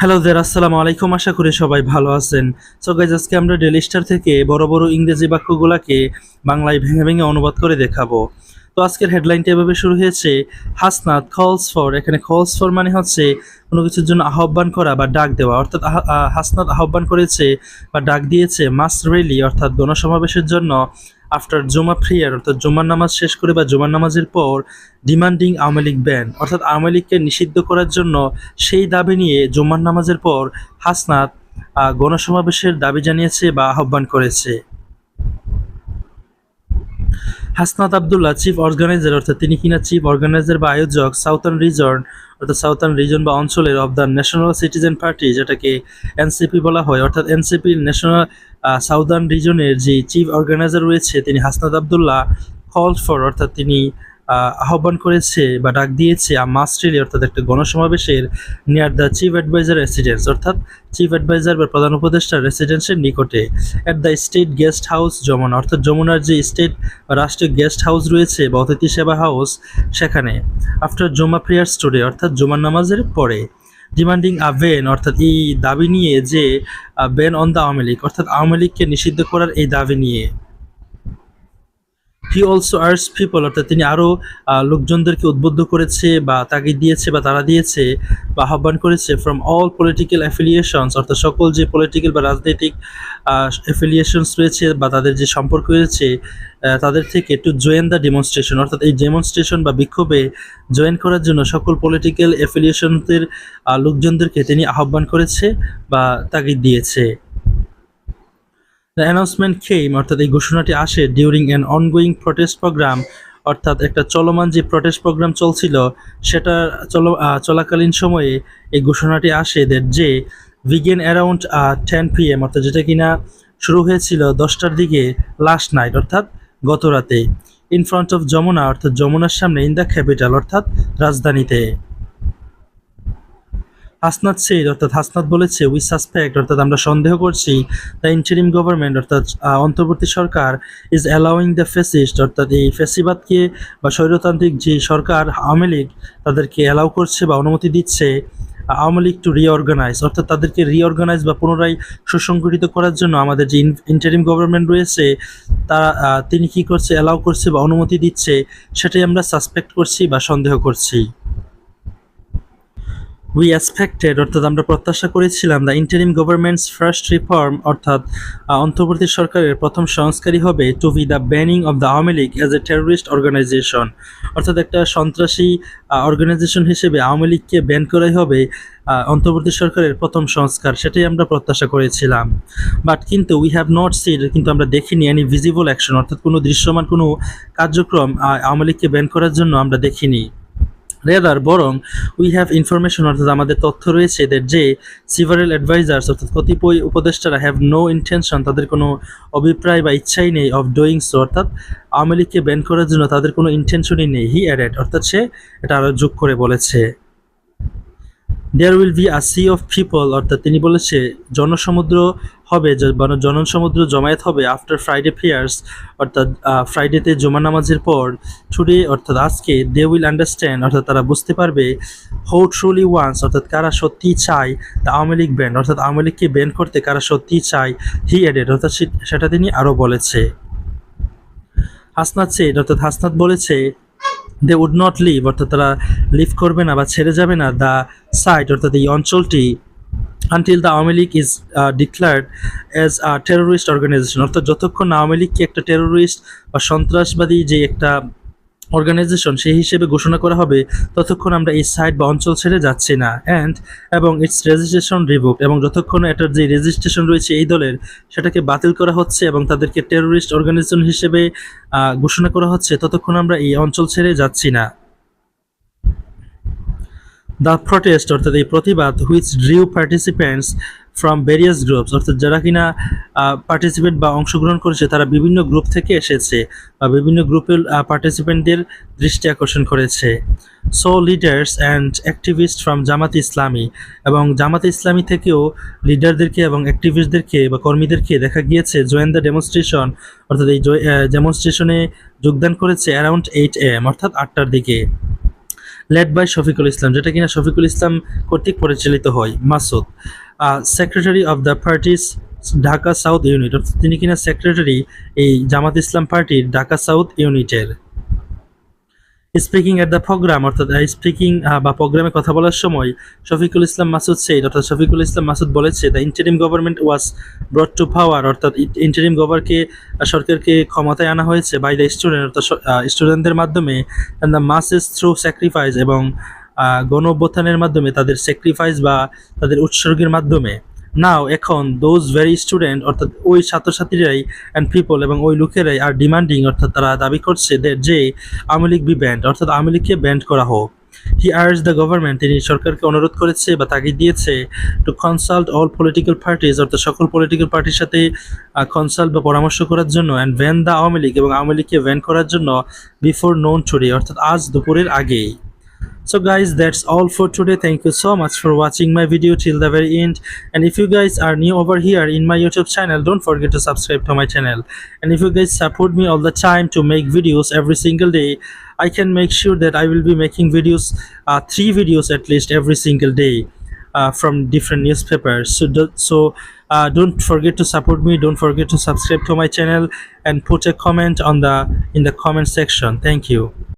Hello দের আসসালামু আলাইকুম। আশা করি সবাই ভালো আছেন। সো গাইজ আজকে আমরা ডেলি স্টার থেকে বড় বড় ইংরেজি বাক্যগুলোকে বাংলায় ভেঙে ভেঙে অনুবাদ করে দেখাবো। তো আজকের হেডলাইনটা এভাবে শুরু হয়েছে, হাসনাত কলস ফর এখানে কলস ফর মানে হচ্ছে কোনো কিছুর জন্য আহ্বান করা বা ডাক দেওয়া, অর্থাৎ হাসনাত আহ্বান করেছে বা ডাক দিয়েছে মাস রেলি অর্থাৎ গণসমাবেশের জন্য আফটার জুমা প্রিয়ার অর্থাৎ জুমার নামাজ শেষ করে বা জুমার নামাজের পর ডিমান্ডিং আওয়ামী লীগ ব্যান অর্থাৎ আওয়ামী লীগকে নিষিদ্ধ করার জন্য সেই দাবি নিয়ে জুম্মার নামাজের পর হাসনাত গণসমাবেশের দাবি জানিয়েছে বা আহ্বান করেছে। হাসনাত আবদুল্লাহ চিফ অর্গানাইজার অর্থাৎ তিনি কিনা চিফ অর্গানাইজার বা আয়োজক সাউথার্ন রিজন অর্থাৎ সাউথার্ন রিজন বা অঞ্চলের of the national citizen party যেটাকে এনসিপি বলা হয়, অর্থাৎ এনসিপির ন্যাশনাল সাউদার্ন রিজনের যে চিফ অর্গানাইজার রয়েছে, তিনি হাসনাত আবদুল্লাহ কল ফর অর্থাৎ তিনি আহ্বান করেছে বা ডাক দিয়েছে মাস্ট্রেলি অর্থাৎ একটা গণসমাবেশের near the chief adviser residence অর্থাৎ চিফ অ্যাডভাইজার বা প্রধান উপদেষ্টা রেসিডেন্সের নিকটে at the state guest house Jamuna, অর্থাৎ যমুনার যে স্টেট রাষ্ট্রীয় গেস্ট হাউস রয়েছে বা অতিথি সেবা হাউস সেখানে। আফটার জমা প্রেয়ার্স টুডে অর্থাৎ জুমার নামাজের পরে ডিমান্ডিং আ বেন অর্থাৎ এই দাবি নিয়ে যে ban on the Awami League অর্থাৎ আওয়ামী লীগকে নিষিদ্ধ করার এই দাবি নিয়ে। হি অলসো আর্স পিপল অর্থাৎ তিনি আরও লোকজনদেরকে উদ্বুদ্ধ করেছে বা তাগিদ দিয়েছে বা তারা দিয়েছে বা আহ্বান করেছে ফ্রম অল পলিটিক্যাল অ্যাফিলিয়েশনস অর্থাৎ সকল যে পলিটিক্যাল বা রাজনৈতিক অ্যাফিলিয়েশনস রয়েছে বা তাদের যে সম্পর্ক রয়েছে তাদের থেকে টু জয়েন দ্য ডেমনস্ট্রেশন অর্থাৎ এই ডেমনস্ট্রেশন বা বিক্ষোভে জয়েন করার জন্য সকল পলিটিক্যাল অ্যাফিলিয়েশনদের লোকজনদেরকে তিনি আহ্বান করেছে বা তাগিদ দিয়েছে। দ্য অ্যানাউন্সমেন্ট কেম অর্থাৎ এই ঘোষণাটি আসে during an ongoing protest programme অর্থাৎ একটা চলমান যে প্রটেস্ট প্রোগ্রাম চলছিল, সেটা চল চলাকালীন সময়ে এই ঘোষণাটি আসে that যে began around ten P M অর্থাৎ যেটা কিনা শুরু হয়েছিল দশটার দিকে লাস্ট নাইট অর্থাৎ গত রাতে ইন ফ্রন্ট অফ যমুনা, অর্থাৎ যমুনার সামনে ইন দ্য ক্যাপিটাল অর্থাৎ রাজধানীতে। হাসনাত সেইদ অর্থাৎ হাসনাত বলেছে উই সাসপেক্ট অর্থাৎ আমরা সন্দেহ করছি দ্য ইন্টারিম গভর্নমেন্ট অর্থাৎ অন্তর্বর্তী সরকার ইজ অ্যালাউইং দ্য ফেসিস্ট অর্থাৎ এই ফেসিবাদকে বা স্বৈরতান্ত্রিক যে সরকার, আওয়ামী লীগ, তাদেরকে অ্যালাউ করছে বা অনুমতি দিচ্ছে আওয়ামী লীগ টু রিঅর্গানাইজ অর্থাৎ তাদেরকে রিঅর্গানাইজ বা পুনরায় সুসংগঠিত করার জন্য আমাদের যে ইন্টারিম গভর্নমেন্ট রয়েছে, তারা তিনি কি করছে অ্যালাউ করছে বা অনুমতি দিচ্ছে, সেটাই আমরা সাসপেক্ট করছি বা সন্দেহ করছি। উই এক্সপেক্টেড অর্থাৎ আমরা প্রত্যাশা করেছিলাম the interim government's first reform অর্থাৎ অন্তর্বর্তী সরকারের প্রথম সংস্কারই হবে to be the banning of the Awami League as a terrorist organisation অর্থাৎ একটা সন্ত্রাসী অর্গানাইজেশন হিসেবে আওয়ামী লীগকে ব্যান করাই হবে অন্তর্বর্তী সরকারের প্রথম সংস্কার, সেটাই আমরা প্রত্যাশা করেছিলাম। বাট কিন্তু উই হ্যাভ নট সিড কিন্তু আমরা দেখিনি এনি ভিজিবল অ্যাকশন অর্থাৎ কোনো দৃশ্যমান কোনো কার্যক্রম আওয়ামী লীগকে ব্যান করার জন্য আমরা দেখিনি। রেদার, বরং উই হ্যাভ ইনফরমেশন অর্থাৎ আমাদের তথ্য রয়েছে এদের যে সিভারেল অ্যাডভাইজার্স অর্থাৎ কতিপয় উপদেষ্টারা হ্যাভ নো ইন্টেনশন তাদের কোনো অভিপ্রায় বা ইচ্ছাই নেই অফ ডুইং সো অর্থাৎ আওয়ামী লীগকে ব্যান করার জন্য তাদের কোনো ইন্টেনশনই নেই। হি অ্যাডেড অর্থাৎ সে এটা আরও যোগ করে বলেছে। There will be a sea of people অর্থাৎ তিনি বলেছে, জনসমুদ্র হবে মানে জনসমুদ্র জমায়েত হবে আফটার ফ্রাইডে ফেয়ার্স অর্থাৎ ফ্রাইডেতে জমা নামাজের পর টুডে অর্থাৎ আজকে দে উইল আন্ডারস্ট্যান্ড অর্থাৎ তারা বুঝতে পারবে হৌ ট্রুলি ওয়ান্স অর্থাৎ কারা সত্যিই চায় দ্য আওয়ামী লীগ ব্যান্ড অর্থাৎ আওয়ামী লীগকে ব্যান করতে কারা সত্যিই চায় হি এডেড অর্থাৎ সেটা তিনি আরও বলেছে। হাসনাত সেড অর্থাৎ হাসনাত বলেছে দে উড নট লিভ অর্থাৎ তারা লিভ করবে না বা ছেড়ে যাবে না দ্য সাইট অর্থাৎ এই অঞ্চলটি until the Awami League is declared as a terrorist organisation অর্থাৎ যতক্ষণ আওয়ামী লীগকে একটা টেরোরিস্ট বা সন্ত্রাসবাদী যে একটা অর্গানাইজেশন সেই হিসেবে ঘোষণা করা হবে, ততক্ষণ আমরা এই সাইট বা অঞ্চল ছেড়ে যাচ্ছি না। অ্যান্ড এবং ইটস রেজিস্ট্রেশন রিভুক এবং যতক্ষণ এটার যে রেজিস্ট্রেশন রয়েছে এই দলের, সেটাকে বাতিল করা হচ্ছে এবং তাদেরকে টেরোরিস্ট অর্গানাইজেশন হিসেবে ঘোষণা করা হচ্ছে, ততক্ষণ আমরা এই অঞ্চল ছেড়ে যাচ্ছি না। দ্য প্রটেস্ট অর্থাৎ এই প্রতিবাদ which drew participants from various groups অর্থাৎ যারা কিনা পার্টিসিপেন্ট বা অংশগ্রহণ করেছে, তারা বিভিন্ন গ্রুপ থেকে এসেছে বা বিভিন্ন গ্রুপের পার্টিসিপেন্টদের দৃষ্টি আকর্ষণ করেছে। So leaders and activist from Jamaat Islami এবং জামাত ইসলামী থেকেও লিডারদেরকে এবং অ্যাক্টিভিস্টদেরকে বা কর্মীদেরকে দেখা গিয়েছে জয়েন দ্য ডেমনস্ট্রেশন অর্থাৎ এই ডেমনস্ট্রেশনে যোগদান করেছে অ্যারাউন্ড এইট এম অর্থাৎ আটটার দিকে। লেড বাই শফিকুল ইসলাম, যেটা কিনা শফিকুল ইসলাম কর্তৃক পরিচালিত হয়, Masud. Secretary of the party's Dhaka south unit তিনি কিনা সেক্রেটারি এই জামাত ইসলাম পার্টির ঢাকা সাউথ ইউনিটের স্পিকিং এট দ্য প্রোগ্রাম অর্থাৎ স্পিকিং বা প্রোগ্রামে কথা বলার সময় শফিকুল ইসলাম মাসুদ সেইড অর্থাৎ শফিকুল ইসলাম মাসুদ বলেছে the interim government was brought to power অর্থাৎ ইন্টারিম গভর্নকে সরকারকে ক্ষমতায় আনা হয়েছে বাই দ্য স্টুডেন্ট অর্থাৎ স্টুডেন্টদের মাধ্যমে দ্য মাসেস থ্রু স্যাক্রিফাইস এবং গণ অভ্যুত্থানের মাধ্যমে তাদের স্যাক্রিফাইস বা তাদের উৎসর্গের মাধ্যমে। নাও এখন দোজ ভেরি স্টুডেন্ট অর্থাৎ ওই ছাত্রছাত্রীরাই অ্যান্ড পিপল এবং ওই লোকেরাই আর ডিমান্ডিং অর্থাৎ তারা দাবি করছে যে আওয়ামী লীগ বি ব্যান্ড অর্থাৎ আওয়ামী লীগকে ব্যান্ড করা হোক। হি আর্জ দ্য গভর্নমেন্ট তিনি সরকারকে অনুরোধ করেছে বা তাগিদ দিয়েছে to consult all political parties অর্থাৎ সকল পলিটিক্যাল পার্টির সাথে কনসাল্ট বা পরামর্শ করার জন্য and ban the Awami League এবং আওয়ামী লীগকে ভ্যান করার জন্য বিফোর নোন টুডে অর্থাৎ আজ দুপুরের আগেই। So guys that's all for today. Thank you so much for watching my video till the very end. And if you guys are new over here in my youtube channel don't forget to subscribe to my channel. And if you guys support me all the time to make videos every single day i can make sure that i will be making videos uh, three videos at least every single day uh, from different newspapers. So do, so uh, don't forget to support me. Don't forget to subscribe to my channel and put a comment on the in the comment section. Thank you